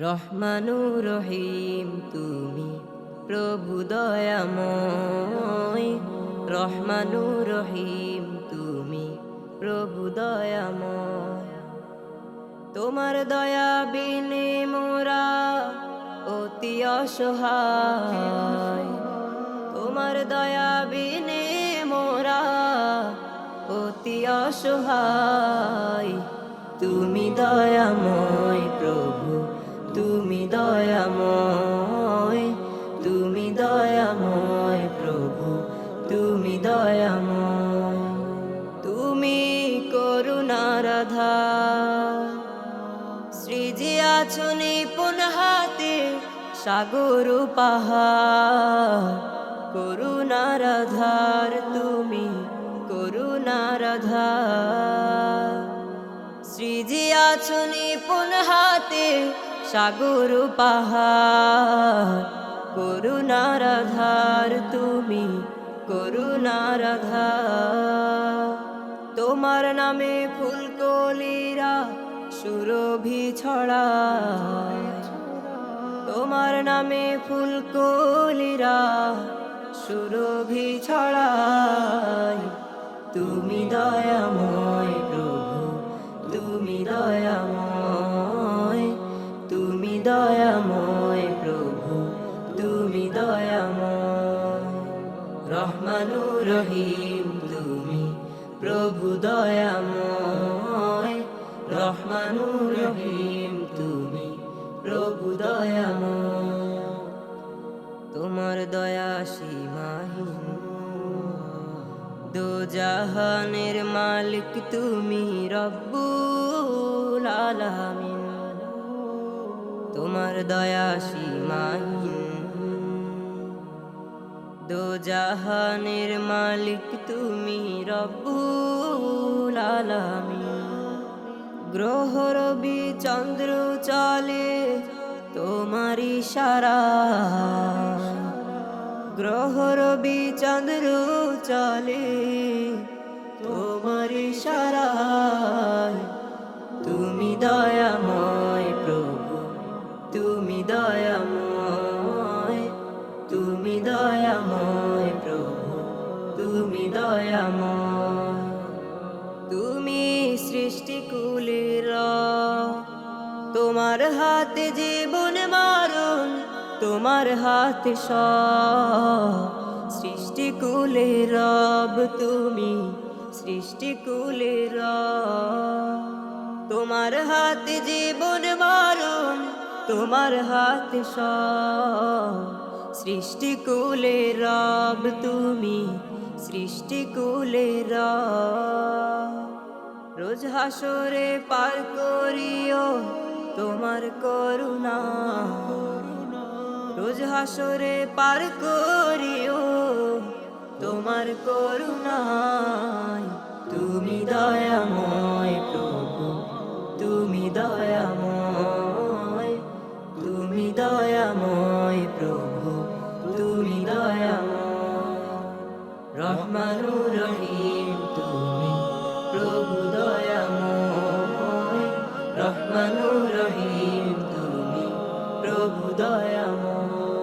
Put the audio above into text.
রহমানু রহিম, তুমি প্রভু দয়াময়। রহমানু রহিম, তুমি প্রভু দয়াময়। তোমার দয়া বিনে মোরা অতি অসহায়। তোমার দয়া বিনে মোরা অতি অসহায়। তুমি দয়াময়। তুমি দয়াময়, তুমি করুণারাধা সৃজি আছো নিপুণ হাতে সাগর পাহাড় করুণারাধার তুমি করুণারাধার সৃজি আছো নিপুণ হাতে সাগর পাহাড় করুণারাধার তুমি করুণারাধার তোমার নামে ফুলকলিরা সুরভি ছড়া তোমার নামে ফুলকলিরা সুরভি ছড়ায়। তুমি দয়াময় প্রভু, তুমি দয়াময় তুমি দয়াময় প্রভু, তুমি দয়াময়। রহমানু রহিম তুমি প্রভু দয়াময়। রহমানু রহিম তুমি প্রভু দয়াময়। তোমার দয়া সীমাহীন। দো জাহানের মালিক তুমি রব্বুল আলামিন। তোমার দয়া সীমাহীন। দো জাহানের মালিক তুমি রব্বুল আলামিন। গ্রহ রবি চন্দ্র চলে তোমার ইশারা গ্রহ রবি চন্দ্র চলে তোমার ইশারায় তুমি দয়াময় প্রভু, তুমি দয়াময় দয়াময় প্রভু, তুমি দয়াময়। তুমি সৃষ্টি কুলের তোমার হাতে জীবন মারণ তোমার হাতে সব। সৃষ্টি কুলের রব, তুমি সৃষ্টি কুলের রব। তোমার হাতে জীবন মারণ তোমার হাতে সব। সৃষ্টি কুলের রব তুমি, সৃষ্টি কুলের রোজ হাসরে পার করিও তোমার করুণা। রোজ হাসরে পার করিও তোমার করুণায়। তুমি দয়াময় প্রভু, তুমি দয়াময়। রহমানু রহিম তুমি প্রভু দয়াময়। রহমানু রহিম তুমি প্রভু দয়াময়।